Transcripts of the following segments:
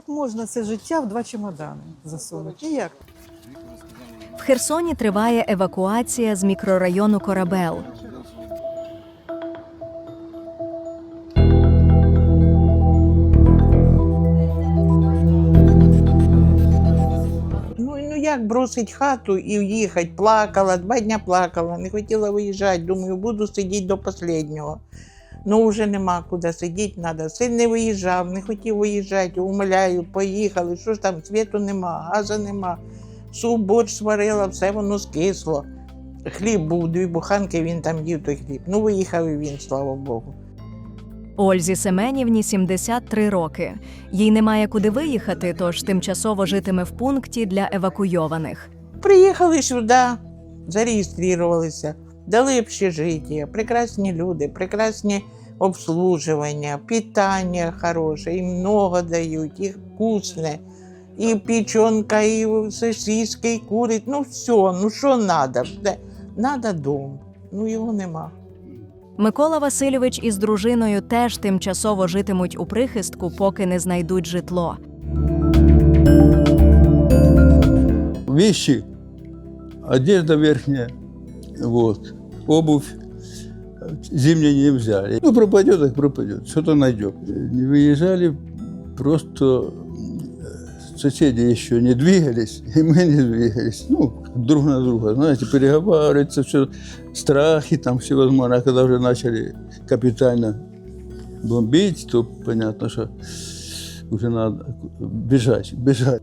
Як можна це життя в два чемодани засунути? Як? В Херсоні триває евакуація з мікрорайону Корабел. Ну, ну як бросить хату і уїхати? Плакала, два дня плакала, не хотіла виїжджати. Думаю, буду сидіти до останнього. Ну, вже нема куди сидіти, треба. Син не виїжджав, не хотів виїжджати, умоляю, поїхали. Що ж там, світу нема, газу нема. Суп, борщ сварила, все воно скисло. Хліб був, дві буханки, він там їв той хліб. Ну, виїхав і він, слава Богу. Ользі Семенівні 73 роки. Їй немає куди виїхати, тож тимчасово житиме в пункті для евакуйованих. Приїхали сюди, зареєструвалися, дали общежиття, прекрасні люди, прекрасні обслуживання, питання хороше, і много дають, і вкусне, і печенка, і сосиски, і курить. Ну все, ну що треба? Надо дом. Ну його нема. Микола Васильович із дружиною теж тимчасово житимуть у прихистку, поки не знайдуть житло. вещи, одежда верхняя, вот, обувь зимняя не взяли. Ну, пропадет, так пропадет, что-то найдем. Не выезжали, просто э, соседи еще не двигались, и мы не двигались. Ну, друг на друга, знаете, переговариваться, все, страхи там всевозможные. А когда уже начали капитально бомбить, то понятно, что уже надо бежать, бежать.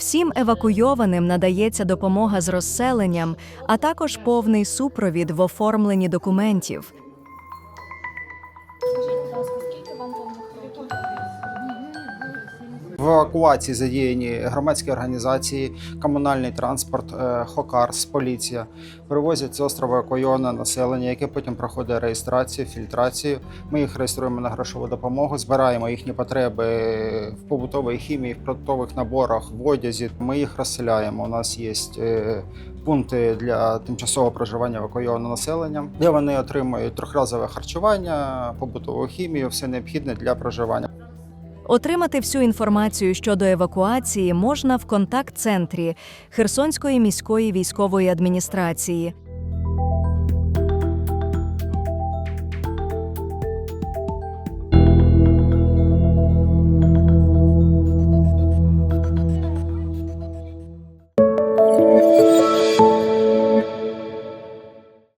Всім евакуйованим надається допомога з розселенням, а також повний супровід в оформленні документів. В евакуації задіяні громадські організації, комунальний транспорт, е, ХОКАРС, поліція. Перевозять з острова евакуйоване населення, яке потім проходить реєстрацію, фільтрацію. Ми їх реєструємо на грошову допомогу, збираємо їхні потреби в побутовій хімії, в продуктових наборах, в одязі. Ми їх розселяємо. У нас є е, пункти для тимчасового проживання евакуйованого населення, де вони отримують трьохразове харчування, побутову хімію, все необхідне для проживання. Отримати всю інформацію щодо евакуації можна в контакт-центрі Херсонської міської військової адміністрації